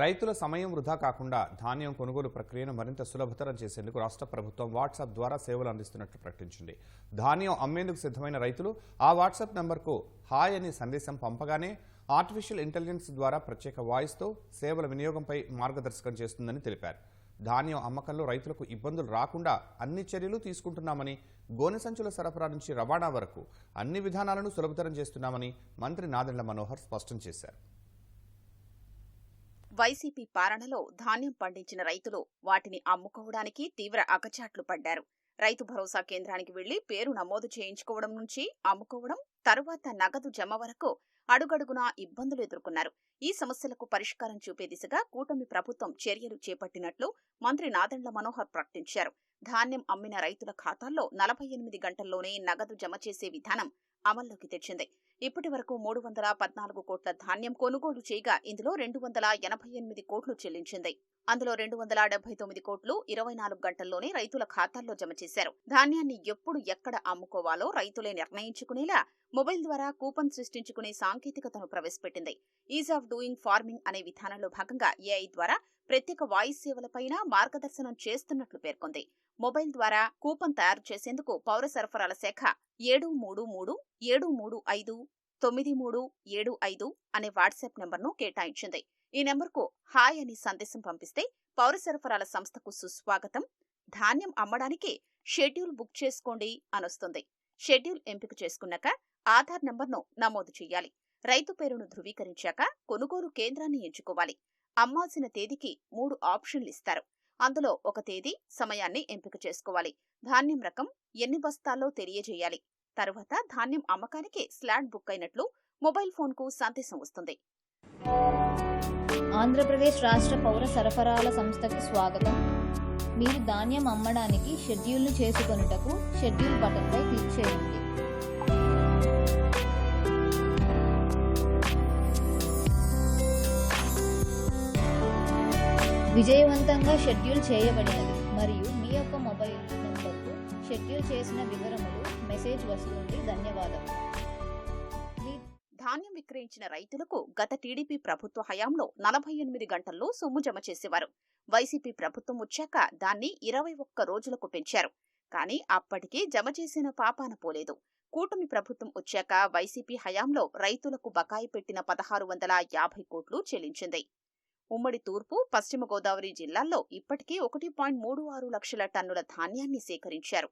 రైతుల సమయం వృధా కాకుండా ధాన్యం కొనుగోలు ప్రక్రియను మరింత సులభతరం చేసేందుకు రాష్ట్ర ప్రభుత్వం వాట్సాప్ ద్వారా సేవలు అందిస్తున్నట్లు ప్రకటించింది. ధాన్యం అమ్మేందుకు సిద్ధమైన రైతులు ఆ వాట్సాప్ నెంబర్కు హాయ్ అనే సందేశం పంపగానే ఆర్టిఫిషియల్ ఇంటెలిజెన్స్ ద్వారా ప్రత్యేక వాయిస్తో సేవల వినియోగంపై మార్గదర్శకం చేస్తుందని తెలిపారు. ధాన్యం అమ్మకంలో రైతులకు ఇబ్బందులు రాకుండా అన్ని చర్యలు తీసుకుంటున్నామని గోనె సంచుల సరఫరా నుంచి రవాణా వరకు అన్ని విధానాలను సులభతరం చేస్తున్నామని మంత్రి నాదెండ్ల మనోహర్ స్పష్టం చేశారు. వైసీపీ పాలనలో ధాన్యం పండించిన రైతులు వాటిని అమ్ముకోవడానికి తీవ్ర అగచాట్లు పడ్డారు. రైతు భరోసా కేంద్రానికి వెళ్ళి పేరు నమోదు చేయించుకోవడం నుంచి అమ్ముకోవడం తరువాత నగదు జమ వరకు అడుగడుగునా ఇబ్బందులు ఎదుర్కొన్నారు. ఈ సమస్యలకు పరిష్కారం చూపే దిశగా కూటమి ప్రభుత్వం చర్యలు చేపట్టినట్లు మంత్రి నాదెండ్ల మనోహర్ ప్రకటించారు. ధాన్యం అమ్మిన రైతుల ఖాతాల్లో నలభై ఎనిమిది గంటల్లోనే నగదు జమ చేసే విధానం అమల్లోకి తెచ్చింది. ఇప్పటి వరకు మూడు వందల పద్నాలుగు కోట్ల ధాన్యం కొనుగోలు చేయగా ఇందులో రెండు వందల ఎనభై ఎనిమిది కోట్లు చెల్లించింది. అందులో రెండు వందల డెబ్బై తొమ్మిది కోట్లు ఇరవై నాలుగు గంటల్లోనే రైతుల ఖాతాల్లో జమ చేశారు. ధాన్యాన్ని ఎప్పుడు ఎక్కడ అమ్ముకోవాలో రైతులే నిర్ణయించుకునేలా మొబైల్ ద్వారా కూపన్ సృష్టించుకునే సాంకేతికతను ప్రవేశపెట్టింది. ఈజ్ ఆఫ్ డూయింగ్ ఫార్మింగ్ అనే విధానంలో భాగంగా ఏఐ ద్వారా ప్రత్యేక వాయిస్ సేవలపైన మార్గదర్శనం చేస్తున్నట్లు పేర్కొంది. మొబైల్ ద్వారా కూపన్ తయారు చేసేందుకు పౌర సరఫరాల శాఖ ఏడు మూడు మూడు ఏడు మూడు ఐదు తొమ్మిది మూడు ఏడు ఐదు అనే వాట్సాప్ నెంబర్ను కేటాయించింది. ఈ నెంబర్కు హాయ్ అని సందేశం పంపిస్తే పౌర సరఫరాల సంస్థకు సుస్వాగతం. ధాన్యం అమ్మడానికి షెడ్యూల్ బుక్ చేసుకోండి అనొస్తుంది. షెడ్యూల్ ఎంపిక చేసుకున్నాక ఆధార్ నెంబర్ను నమోదు చేయాలి. రైతు పేరును ధృవీకరించాక కొనుగోలు కేంద్రాన్ని ఎంచుకోవాలి. అమ్మాల్సిన తేదీకి మూడు ఆప్షన్లు ఇస్తారు. అందులో ఒక తేదీ సమయాన్ని ఎంపిక చేసుకోవాలి. ధాన్యం రకం ఎన్ని బస్తాల్లో తెలియజేయాలి? తరువాత ధాన్యం అమ్మకానికి స్లాట్ బుక్ అయినట్లు మొబైల్ ఫోన్కు సందేశం వస్తుంది. ఆంధ్రప్రదేశ్ రాష్ట్ర పౌర సరఫరాల సంస్థకు స్వాగతం. మీరు ధాన్యం అమ్మడానికి షెడ్యూల్ను చేసుకొనుటకు షెడ్యూల్ బటన్పై క్లిక్ చేయండి. విజయవంతంగా షెడ్యూల్ చేయబడినది మరియు మీ యొక్క మొబైల్ నెంబర్కు షెడ్యూల్ చేసిన వివరములు మెసేజ్ వస్తుంది ధన్యవాదములు. మీ ధాన్యం విక్రయించిన రైతులకు గత టీడీపీ ప్రభుత్వ హయాంలో నలభై ఎనిమిది గంటల్లో సొమ్ము జమ చేసేవారు. వైసీపీ ప్రభుత్వం వచ్చాక దాన్ని ఇరవై ఒక్క రోజులకు పెంచారు. కానీ అప్పటికీ జమ చేసిన పాపాన పోలేదు. కూటమి ప్రభుత్వం వచ్చాక వైసీపీ హయాంలో రైతులకు బకాయి పెట్టిన పదహారు వందల యాభై కోట్లు చెల్లించింది. ఉమ్మడి తూర్పు పశ్చిమ గోదావరి జిల్లాల్లో ఇప్పటికీ ఒకటి పాయింట్ మూడు ఆరు లక్షల టన్నుల ధాన్యాన్ని సేకరించారు.